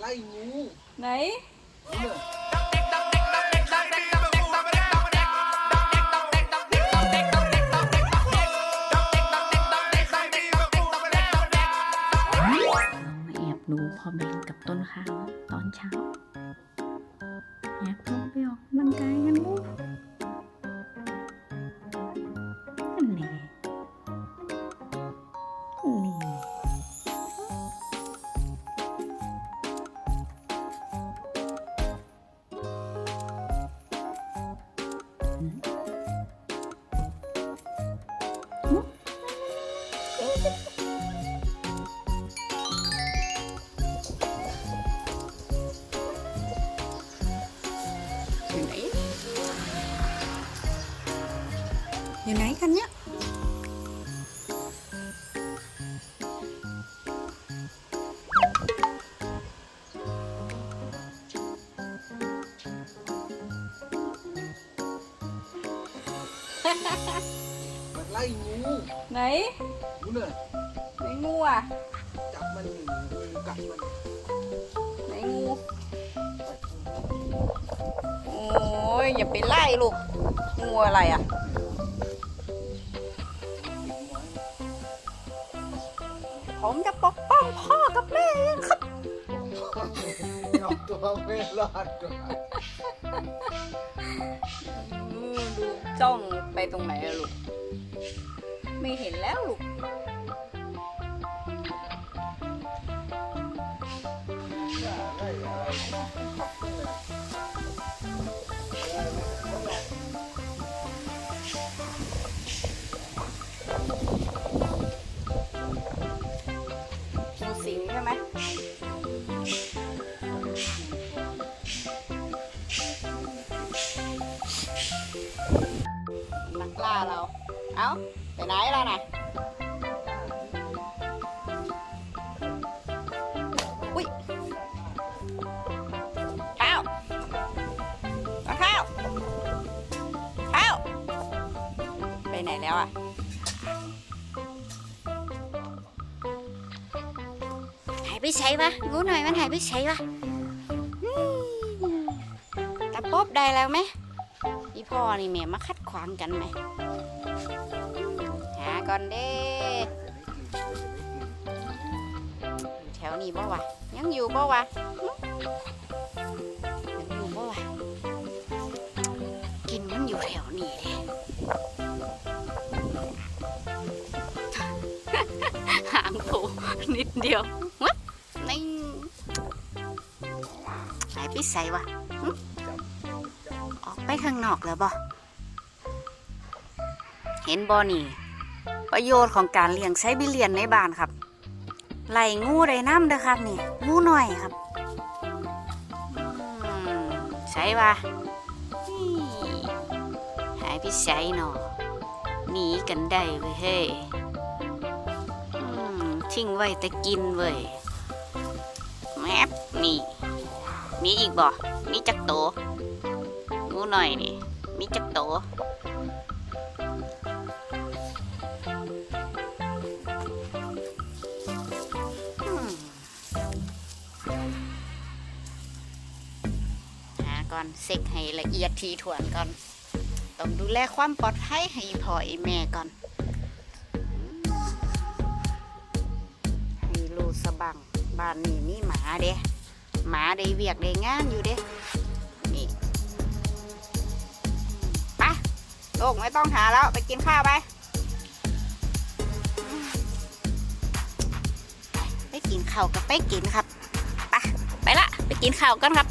ไล่งูไหนรามาแอบดูพ่อเบนกับต้นข้าวตอนเช้าอยากลงไปออกกำลังกายกันลูกนั่น อยู่ไหนกันเนี่ยมันไล่งูไหนงูเนี่ยไหน ผมจะปกป้องพ่อกับแม่เองครับเอาตัวไม่รอดก่อนอืมดูจ้องไปตรงไหนอะลูก ไม่เห็นแล้วลูกไล่อะไร นักล่าเรา เอ้า ไปไหนแล้วนะอุ้ยข้าวเอาข้าวข้าวไปไหนแล้วอะหายไปใช้ปะงูหน่อยมันหายไปใช้ปะตะปบได้แล้วไหม พี่พ่อนี่แม่มาคัดขวางกันไหมหาก่อนเด้แถวนี้บ่วะยังอยู่บ่วะยังอยู่บ่วะกินมันอยู่แถวนี้เด้หางโผนิดเดียววะนี่หายไปใส่วะ ไปข้างนอกแล้วบ่เห็นบ่นี่ ประโยชน์ของการเลี้ยงไซบีเรียนในบ้านครับไล่งูได้น้ำเด้อครับนี่งูหน่อยครับใช่ปะหายไปใส่เนาะหนีกันได้เว้ยเฮ้ยทิ้งไว้แต่กินเว้ยแมปนี่ มีอีกบ่ มีจักโต งูหน่อยนี่ มีจักโตอืมหาก่อนเซ็กให้ละเอียดทีถ่วนก่อน ต้องดูแลความปลอดภัยให้พ่อไอแม่ก่อน ให้ลูกสบังบ้านนี้มีหมาเด้หมาได้เวียกได้งานอยู่เด้ ลูกไม่ต้องหาแล้วไปกินข้าวไปไปกินข้าวกับไปกินครับไปไปละไปกินข้าวกันครับ